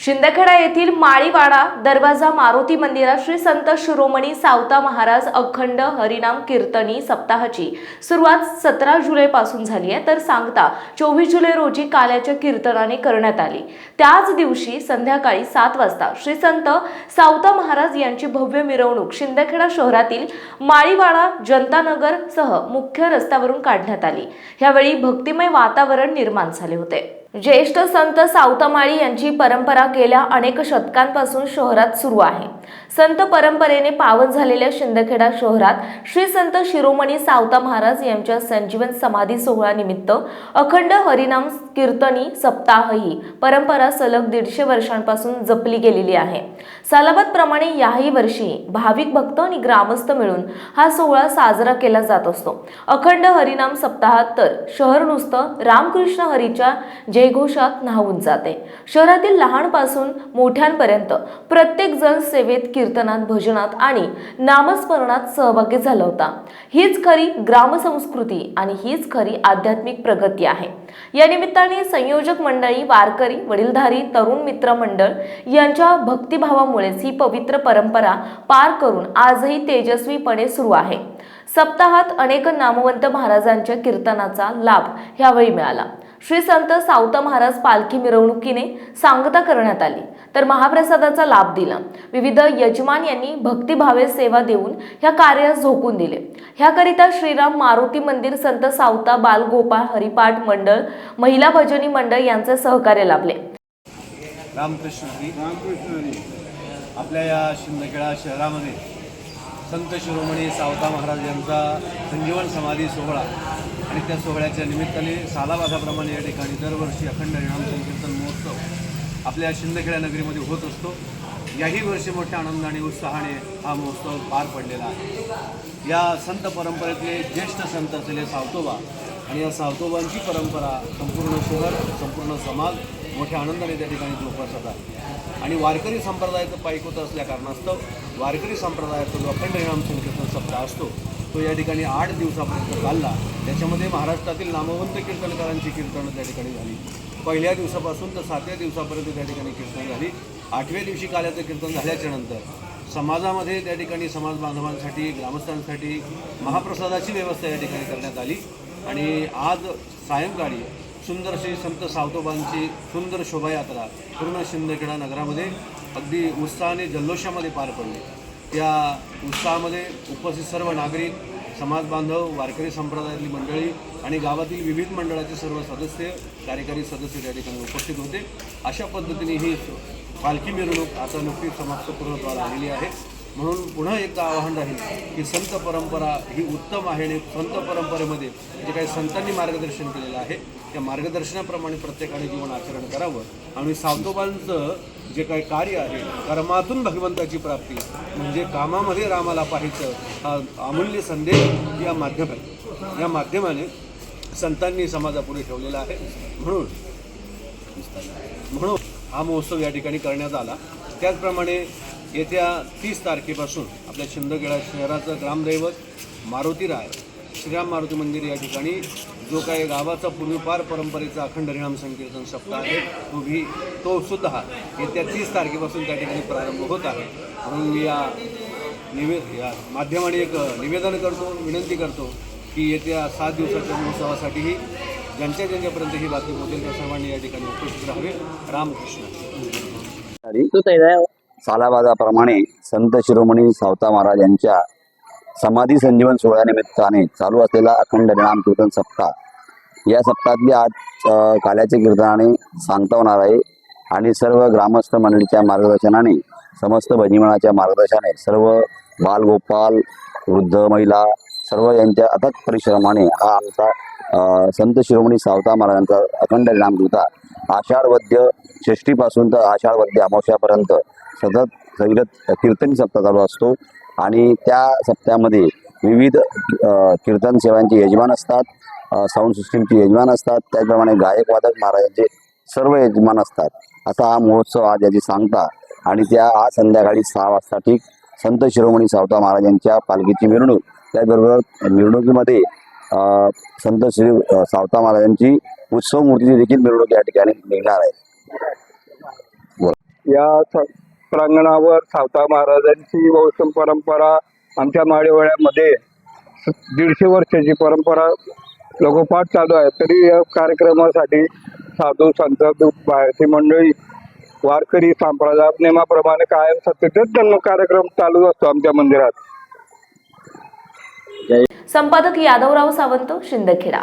शिंदखेडा येथील माळीवाडा दरवाजा मारुती मंदिरात श्री संत शिरोमणी सावता महाराज अखंड हरिनाम कीर्तनी सप्ताहाची सुरुवात सतरा जुलैपासून झाली आहे. तर सांगता चोवीस जुलै रोजी काल्याच्या कीर्तनाने करण्यात आली. त्याच दिवशी संध्याकाळी सात वाजता श्री संत सावता महाराज यांची भव्य मिरवणूक शिंदखेडा शहरातील माळीवाडा जनतानगर सह मुख्य रस्त्यावरून काढण्यात आली. यावेळी भक्तिमय वातावरण निर्माण झाले होते. ज्येष्ठ संत सावतामाळी यांची परंपरा गेल्या अनेक शतकांपासून शहरात सुरू आहे. संत परंपरेने पावन झालेल्या शिंदखेडा शहरात श्री संत शिरोमणी सावता महाराज यांच्या संजीवन समाधी सोहळ्यानिमित्त अखंड हरिनाम कीर्तनी सप्ताह ही परंपरा सलग दीडशे वर्षांपासून जपली गेलेली आहे. सालाबाद प्रमाणे याही वर्षी भाविक भक्त आणि ग्रामस्थ मिळून हा सोहळा साजरा केला जात असतो. अखंड हरिनाम सप्ताहात तर शहर नुसतं रामकृष्ण हरीच्या जयघोषात न्हावून जाते. शहरातील लहानपासून मोठ्यांपर्यंत प्रत्येक जण सेवेत कीर्तनात भजनात आणि नामस्मरणात सहभागी झाला होता. हीच खरी ग्रामसंस्कृती आणि हीच खरी आध्यात्मिक प्रगती आहे. या निमित्ताने संयोजक मंडळी वारकरी वडीलधारी तरुण मित्र मंडळ यांच्या भक्तिभावामुळेच ही पवित्र परंपरा पार करून आजही तेजस्वीपणे सुरू आहे. सप्ताहात अनेक नामवंत महाराजांच्या कीर्तनाचा लाभ ह्यावेळी मिळाला. श्री संत सावत महाराज पालखी मिरवणुकीने सांगता करण्यात आली. तर महाप्रसादाचा लाभ दिला. विविध यजमान यांनी भक्तिभावे सेवा देऊन ह्या कार्यास झोकून दिले. ह्याकरिता श्रीराम मारुती मंदिर संत सावता बालगोपाळ हरिपाठ मंडळ महिला भजनी मंडळ यांचे सहकार्य लाभले. रामकृष्ण आपल्या या शिंदखेडा शहरामध्ये संत शिरोमणी सावता महाराज यांचा संजीवन समाधी सोहळा आणि त्या सोहळ्याच्या निमित्ताने सालाबाजाप्रमाणे या ठिकाणी दरवर्षी अखंड हरिनाम संकीर्तन महोत्सव आपल्या शिंदखेड्या नगरीमध्ये होत असतो. याही वर्षी मोठ्या आनंदाने उत्साहाने हा महोत्सव पार पडलेला आहे. या संत परंपरेतले ज्येष्ठ संत असलेले सावतोबा आणि या सावतोबांची परंपरा संपूर्ण शहर संपूर्ण समाज मोठ्या आनंदाने त्या ठिकाणी जोपासत आहे. आणि वारकरी संप्रदायाचं पाईक होत असल्या कारणास्तव वारकरी संप्रदायाचा जो अखंड हरिनाम संकीर्तन सप्ताह असतो तो या ठिकाणी आठ दिवसापर्यंत चालला. त्याच्यामध्ये महाराष्ट्रातील नामवंत कीर्तनकारांची कीर्तनं त्या ठिकाणी झाली. पहिल्या दिवसापासून तर सातव्या दिवसापर्यंत त्या ठिकाणी कीर्तन झाली. आठव्या दिवशी काल्याचं कीर्तन झाल्याच्यानंतर समाजामध्ये त्या ठिकाणी समाज बांधवांसाठी ग्रामस्थांसाठी महाप्रसादाची व्यवस्था या ठिकाणी करण्यात आली. आणि आज सायंकाळी सुंदर श्री संत सावतोबांची सुंदर शोभायात्रा पूर्ण शिंदखेडा नगरामध्ये अगदी उत्साहाने जल्लोषामध्ये पार पडली. त्या उत्साहामध्ये उपस्थित सर्व नागरिक समाज बांधव वारकरी संप्रदायातली मंडळी आणि गावातील विविध मंडळाचे सर्व सदस्य कार्यकारी सदस्य त्या ठिकाणी उपस्थित होते. अशा पद्धतीने ही पालखी मिरवणूक आता नुकतीच समाप्त पूर्णत्वाला आलेली आहे. म्हणून पुन्हा एकदा आवाहन राहील की संत परंपरा ही उत्तम आहे आणि संत परंपरेमध्ये जे काही संतांनी मार्गदर्शन केलेलं आहे त्या मार्गदर्शनाप्रमाणे प्रत्येकाने जीवन आचरण करावं. आणि सावतोबांचं जे काही कार्य आहे कर्मातून भगवंताची प्राप्ती म्हणजे कामामध्ये रामाला पाहायचं हा अमूल्य संदेश या माध्यमाने या माध्यमाने संतांनी समाजापुढे ठेवलेला आहे. म्हणून म्हणून हा महोत्सव या ठिकाणी करण्यात आला. त्याचप्रमाणे येत्या तीस तारखेपासून आपल्या शिंदखेडा शहराचं ग्रामदैवत मारुतीराय श्रीराम मारुती मंदिर या ठिकाणी जो काही गावाचा पूर्वीपार परंपरेचा अखंड रिणाम संकीर्तन सप्ताह आहे तो भी तो सुद्धा येत्या तीस तारखेपासून त्या ठिकाणी प्रारंभ होत आहे. म्हणून मी या निवे या माध्यमाने एक निवेदन करतो विनंती करतो की येत्या सात दिवसाच्या महोत्सवासाठीही ज्यांच्या ज्यांच्यापर्यंत ही बातमी होतील त्या सर्वांनी या ठिकाणी उपस्थित राहावे. रामकृष्ण. सालाबाजाप्रमाणे संत शिरोमणी सावता महाराज यांच्या समाधी संजीवन सोहळ्यानिमित्ताने चालू असलेला अखंड हरिनाम कीर्तन सप्ताह. या सप्ताहातली आज काल्याचे काल्याच्या कीर्तनाने सांगता होणार आहे आणि सर्व ग्रामस्थ मंडळीच्या मार्गदर्शनाने समस्त भजनीमणाच्या मार्गदर्शनाने सर्व बालगोपाल वृद्ध महिला सर्व यांच्या अथक परिश्रमाने हा आमचा संत शिरोमणी सावता महाराजांचा अखंड हरिनाम कीर्तन आषाढ वद्य षष्टीपासून तर आषाढ वद्य अमावस्यापर्यंत सतत सैरत कीर्तन सप्ताह चालू असतो. आणि त्या सप्त्यामध्ये विविध कीर्तन सेवांचे यजमान असतात साऊंड सिस्टीमचे यजमान असतात त्याचप्रमाणे गायक वादक महाराजांचे सर्व यजमान असतात. असा हा महोत्सव आज याची सांगता आणि त्या आज संध्याकाळी सहा वाजता ठीक संत शिरोमणी सावता महाराजांच्या पालखीची मिरवणूक त्याचबरोबर मिरवणुकीमध्ये संत श्री सावता महाराजांची उत्सव मूर्तीची देखील मिरवणूक या ठिकाणी निघणार आहे. या प्रांगणावर सावता महाराजांची वंश परंपरा आमच्या माळीवळ्यामध्ये दीडशे वर्षाची परंपरा लगोपाठ चालू आहे. तरी या कार्यक्रमासाठी साधू संत बाहेरची मंडळी वारकरी संप्रदाय नियमाप्रमाणे कायम सतत जन्म कार्यक्रम चालू असतो आमच्या मंदिरात. संपादक यादवराव सावंत शिंदखेडा.